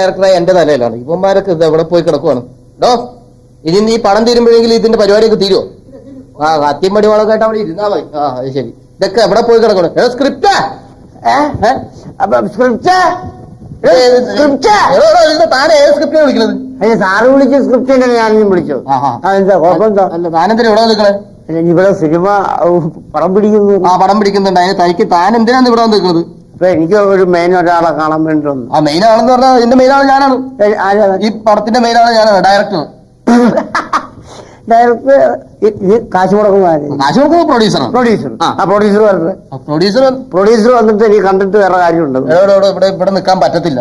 ഡയറക്ടറായ എന്റെ തലയിലാണ്. ഇവന്മാരൊക്കെ ഇത് എവിടെ പോയി കിടക്കുവാണ്. ഡോ ഇനി നീ പണം തീരുമ്പോഴെങ്കിലും ഇതിന്റെ പരിപാടിയൊക്കെ തീരുവോ? ആ അത്യം പടിവാളൊക്കെ ആയിട്ട് അവിടെ ഇരുന്നാ മതി. ആ അത് ശരി. ഇതൊക്കെ എവിടെ പോയി കിടക്കണം? ഏ സ്ക്രിപ്റ്റാ സ്ക്രിപ്റ്റ് സ്ക്രിപ്റ്റ് താൻ ഏത് സ്ക്രിപ്റ്റാണ് വിളിക്കുന്നത് അയ്യ സാറ് വിളിച്ച സ്ക്രിപ്റ്റ് ഞാൻ വിളിച്ചു? ആഹാ. അതെന്താ കുഴപ്പമെന്താ അല്ല താനെന്തിനാ ഇവിടെ നിൽക്കണേ അല്ല, ഇവിടെ സിനിമ പടം പിടിക്കുന്നു. ആ പടം പിടിക്കുന്നുണ്ട്. അതിന് തനിക്ക് താൻ എന്തിനാണ് ഇവിടെ നിൽക്കുന്നത് അപ്പൊ എനിക്ക് ഒരു മെയിൻ ഒരാളെ കാണാൻ വേണ്ടി വന്നു ആ മെയിൻ ആണെന്ന് പറഞ്ഞാൽ ഇതിന്റെ മെയിൻ ആൾ ഞാനാണ്. ആരാ? ഈ പടത്തിന്റെ മെയിൻ ആൾ ഞാനാണ് ഡയറക്ടർ ഡയറക്ടർ ഈ കാശ് പ്രൊഡ്യൂസറാണ് പ്രൊഡ്യൂസർ ആ. ആ പ്രൊഡ്യൂസർ വരട്ടെ പ്രൊഡ്യൂസർ പ്രൊഡ്യൂസർ വന്നിട്ട് എനിക്ക് കണ്ടിട്ട് വേറെ കാര്യമുണ്ട്? ഇവിടെ ഇവിടെ നിൽക്കാൻ പറ്റത്തില്ല.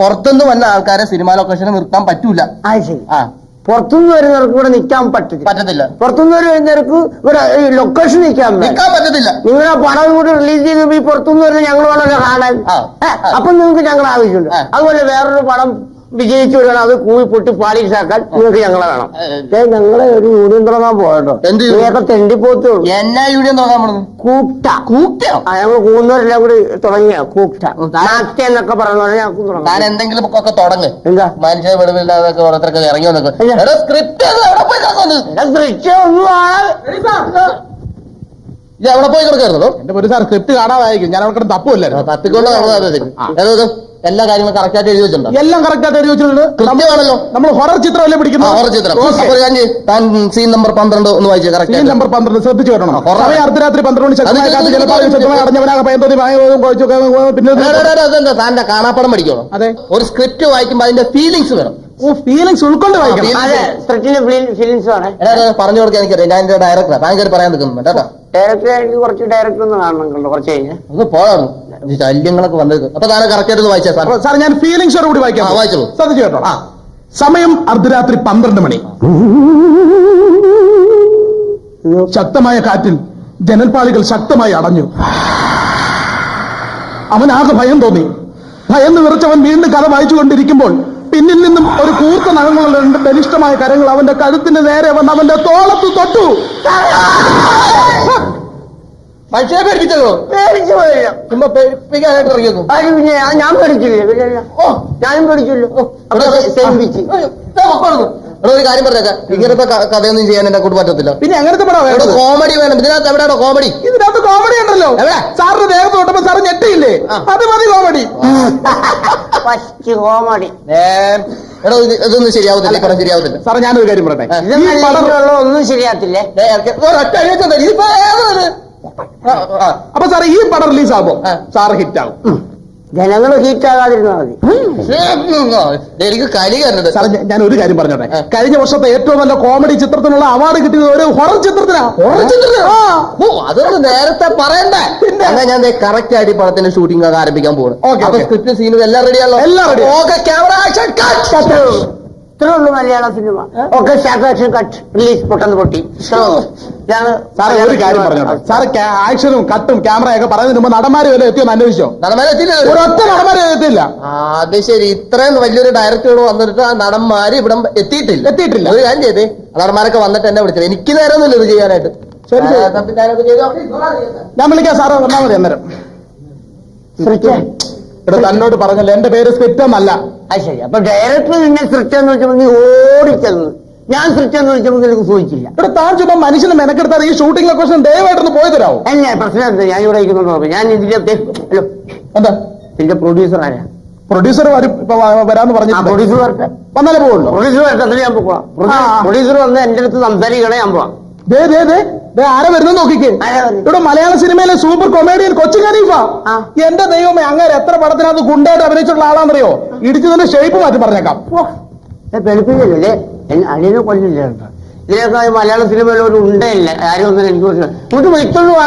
പുറത്തുനിന്ന് വന്ന ആൾക്കാരെ സിനിമ ലൊക്കേഷനിൽ നിർത്താൻ പറ്റൂല. ആ ശരി. ആ. പുറത്തുനിന്ന് വരുന്നവർക്ക് ഇവിടെ നിൽക്കാൻ പറ്റില്ല പറ്റത്തില്ല. പുറത്തുനിന്ന് വരുന്നവർക്ക് ഇവിടെ ലൊക്കേഷൻ നിൽക്കാൻ പറ്റത്തില്ല നിൽക്കാൻ പറ്റത്തില്ല. നിങ്ങളെ പടം കൂടി റിലീസ് ചെയ്ത് ഈ പുറത്തുനിന്ന് വരുന്ന ഞങ്ങൾ വളരെ കാണാൻ അപ്പൊ നിങ്ങൾക്ക് ഞങ്ങൾ ആവശ്യമുണ്ട്. അതുപോലെ വേറൊരു പടം വിജയിച്ചു വരികയാണ് അത് കൂവി പൊട്ടി പാളീസാക്കാൻ നിങ്ങൾക്ക് ഞങ്ങളെ വേണം. ഞങ്ങളെ ഒരു യൂണിയൻ തുടങ്ങാൻ പോകട്ടോ? നീയൊക്കെ തെണ്ടിപ്പോത്തു എന്നാ യൂണിയൻ തുടങ്ങാൻ പോണത്? കൂട്ട കൂക്കോ ആ ഞങ്ങൾ കൂന്നവരെല്ലാം കൂടി തുടങ്ങിയ നാട്യ എന്നൊക്കെ പറഞ്ഞു ഞങ്ങൾക്ക് തുടങ്ങാം. എന്തെങ്കിലും ഒക്കെ തുടങ്ങ്. എന്താ? മനുഷ്യ വെളിവില്ലാതൊക്കെ ഓരോരുത്തരൊക്കെ ഇറങ്ങി വന്നൊക്കെ. സ്ക്രിപ്റ്റ് ഇത് അവിടെ പോയി കിടക്കായിരുന്നോ എന്റെ ഒരു സാർ സ്ക്രിപ്റ്റ് കാണാതായിരിക്കും. ഞാൻ അവിടെ തപ്പുമല്ലായിരുന്നു തപ്പിക്കൊണ്ട് നടന്നത് എല്ലാ കാര്യങ്ങളും കറക്റ്റ് ആയിട്ട് എഴുതി വെച്ചിട്ടുണ്ട്? എല്ലാം കറക്റ്റ് ആയിട്ട് എഴുതി വെച്ചിട്ടുണ്ട്. കൃത്യമാണല്ലോ. നമ്മൾ ഹൊറർ ചിത്രം അല്ലേ പിടിക്കുന്നത് ഹൊറർ ചിത്രം. അപ്പോൾ ഞാൻ താൻ സീൻ നമ്പർ പന്ത്രണ്ട് ഒന്ന് വായിച്ചു സീൻ കറക്റ്റ് നമ്പർ പന്ത്രണ്ട് ശ്രദ്ധിച്ചു വരണം. സമയം അർദ്ധരാത്രി പന്ത്രണ്ട് മണി ശക്തമായ ജലപാതം ശക്തമായി അടഞ്ഞവനാകെ പിന്നെ താന്റെ കാണാപ്പടം പഠിക്കണം അതെ. ഒരു സ്ക്രിപ്റ്റ് വായിക്കുമ്പോ അതിന്റെ ഫീലിങ്സ് വേണം. ഓ ഫീലിങ്സ് ഉൾക്കൊണ്ട് വായിക്കണം. അതെ സ്ക്രിപ്റ്റിന്റെ ഫീലിങ്സ് ആണ് എടാ എടാ, പറഞ്ഞു കൊടുക്കാൻ എനിക്കറിയാം. ഞാൻ എന്റെ ഡയറക്ടറാ താൻ കയറി പറയാൻ നിൽക്കുന്നു കേട്ടോ. ഡയറക്ടർ കുറച്ച് ഡയറക്ടർ ഒന്ന് കാണണം കുറച്ച് കഴിഞ്ഞാൽ ഒന്ന് പോകാം ശല്യങ്ങളൊക്കെ വന്നത്. അപ്പൊ താനെ കറക്റ്റ് ആയിട്ട് വായിച്ചാ സാർ സാർ ഞാൻ ഫീലിങ്സോട് കൂടി വായിക്കാം. വായിച്ചോളൂ. ശ്രദ്ധിച്ചു കേട്ടോ. ആ. സമയം അർദ്ധരാത്രി പന്ത്രണ്ട് മണി. ശക്തമായ കാറ്റിൽ ജനൽപാളികൾ ശക്തമായി അടഞ്ഞു. അവനാകെ ഭയം തോന്നി. ഭയം വിറച്ചവൻ വീണ്ടും കഥ വായിച്ചുകൊണ്ടിരിക്കുമ്പോൾ പിന്നിൽ നിന്നും ഒരു കൂർത്ത നഖങ്ങളുള്ള രണ്ട് ബലിഷ്ടമായ കരങ്ങൾ അവന്റെ കഴുത്തിന് നേരെ വന്ന് അവന്റെ തോളത്ത് തൊട്ടു. മനുഷ്യനെ പേടിപ്പിച്ചതോ? പേടിച്ചു പോയില്ല. ചുമ്മാ പേടിപ്പിക്കാനായിട്ട് ഇറങ്ങിയത് അത് പിന്നെ ആ ഞാൻ പേടിച്ചില്ലേ? പിന്നെ ഓ ഞാനും പേടിച്ചല്ലോ. ഒരു കാര്യം പറഞ്ഞേക്കാം ഇങ്ങനത്തെ കഥയൊന്നും ചെയ്യാൻ എന്നെ കൊണ്ട് പറ്റത്തില്ല. പിന്നെ അങ്ങനത്തെ പടം ഇവിടെ കോമഡി വേണം. ഇതിനകത്ത് എവിടെയാണോ കോമഡി ഇതിനകത്ത് കോമഡി ഉണ്ടല്ലോ. എവിടെ? സാറിന്റെ ദേഹത്ത് തൊട്ടപ്പോ സാറ് ഞെട്ടിയില്ലേ? അത് മതി കോമഡി ഫസ്റ്റ് കോമഡി എടോ ഇതൊന്നും ശരിയാവത്തില്ല. ഈ പടം ശരിയാവത്തില്ല. സാറേ ഞാനൊരു കാര്യം പറയട്ടെ. ഒന്നും ഇറക്കി- ഒരൊറ്റ ഇതിപ്പോ. അപ്പൊ സാർ ഈ പടം റിലീസ് ആകുമ്പോ സാർ ഹിറ്റ് ആകും ജനങ്ങൾ ഹീറ്റ് ആകാതിരുന്നാൽ മതി എനിക്ക് കലി കണ്ടത് സാറേ ഞാൻ- ഒരു കാര്യം പറഞ്ഞോട്ടെ. കഴിഞ്ഞ വർഷത്തെ ഏറ്റവും നല്ല കോമഡി ചിത്രത്തിനുള്ള അവാർഡ് കിട്ടിയത് ഒരു ഹൊറർ ചിത്രത്തിനാ. ഹൊറർ ചിത്രത്തിനോ? ആ. ഓ അതൊന്നും നേരത്തെ പറയണ്ടേ? പിന്നെ? എന്നാ ഞാൻ കറക്റ്റ് ആയിട്ട് പടത്തിന്റെ ഷൂട്ടിംഗ് ഒക്കെ ആരംഭിക്കാൻ പോകുന്നു സ്ക്രിപ്റ്റ് സീനും എല്ലാം റെഡിയാണല്ലോ എല്ലാം റെഡി ഓക്കെ ക്യാമറ ആക്ഷൻ ഇത്രേ ഉള്ളൂ മലയാള സിനിമ. ഒക്കെ ആക്ഷൻ കട്ട് റിലീസ് പൊട്ടെന്ന് പൊട്ടി. സാറേ ഒരു കാര്യം പറഞ്ഞോട്ടെ. സാറ് ആക്ഷനും കട്ടും ക്യാമറയൊക്കെ പറയുന്നതിന് മുമ്പ് നടന്മാര് വരെ എത്തിയെന്ന് അന്വേഷിച്ചോ? ഒരൊറ്റ നടന്മാരെ എത്തിയില്ല. ആ, അത് ശരി. ഇത്രയും വലിയൊരു ഡയറക്ടർ വന്നിട്ട് ആ നടന്മാര് ഇവിടെ എത്തിയിട്ടില്ല. എത്തിയിട്ടില്ല. ഒരു കാര്യം ചെയ്തേ. നടന്മാരൊക്കെ വന്നിട്ട് എന്നെ വിളിച്ചത്. എനിക്ക് നേരമൊന്നുമില്ല ഇത് ചെയ്യാനായിട്ട്. ശരി. ഞാൻ വിളിക്കാം സാറ് വന്നാൽ മതി അന്നേരം. ഇവിടെ തന്നോട് പറഞ്ഞല്ലോ എന്റെ പേര് സ്പിറ്റമല്ല അത് ശരി. അപ്പൊ ഡയറക്ടർ നിന്നെ സൃഷ്ടെന്ന് വെച്ചപ്പോ നീ ഓടിച്ചെന്ന്. ഞാൻ സൃഷ്ടെന്ന് വെച്ചപ്പോ നിനക്ക് സൂചിച്ചില്ല. ഇവിടെ താൻ ചുമ്മാ മനുഷ്യനെ മെനക്കെടുത്താൽ ഈ ഷൂട്ടിംഗ് ലൊക്കേഷൻ ദയവായിട്ടൊന്ന് പോയി തരാമോ അല്ല പ്രശ്നം എന്താ? ഞാൻ ഇവിടെ ഞാൻ ഇതിന്റെ ഹലോ. എന്താ? ഇതിന്റെ പ്രൊഡ്യൂസർ ആരാ? പ്രൊഡ്യൂസർ വരും ഇപ്പൊ വ- വരാന്ന് ആ പറഞ്ഞിട്ടുണ്ട് പ്രൊഡ്യൂസർ വരട്ടെ. വന്നാലേ പോവുള്ളൂ. പ്രൊഡ്യൂസർ വരട്ടെ അതിന് ഞാൻ പോവാം. ആ. പ്രൊഡ്യൂസർ വന്ന് എന്റെ അടുത്ത് സംസാരിക്കണേ ഞാൻ പോവാം. ദേ ദേ ദേ. ആരെ വരുന്ന നോക്കിക്കേ. ഇവിടെ മലയാള സിനിമയിലെ സൂപ്പർ കൊമേഡിയൻ കൊച്ചു ഖലീഫ. എന്റെ ദൈവമേ അങ്ങനെ എത്ര പടത്തിനകത്ത് ഗുണ്ടായിട്ട് അഭിനയിച്ചിട്ടുള്ള ആളാണെന്നറിയോ? ഇടിച്ചതിന്റെ ഷേപ്പ് മാറ്റി പറഞ്ഞേക്കാം. അടിയനെ കൊല്ലില്ല ഇതിനേക്കാൾ ഇതിനൊക്കെ മലയാള സിനിമയിൽ ഒരു ഉണ്ടയില്ല. ആരും ഒന്നും എനിക്ക് വിളിച്ചോണ്ട് പോകാൻ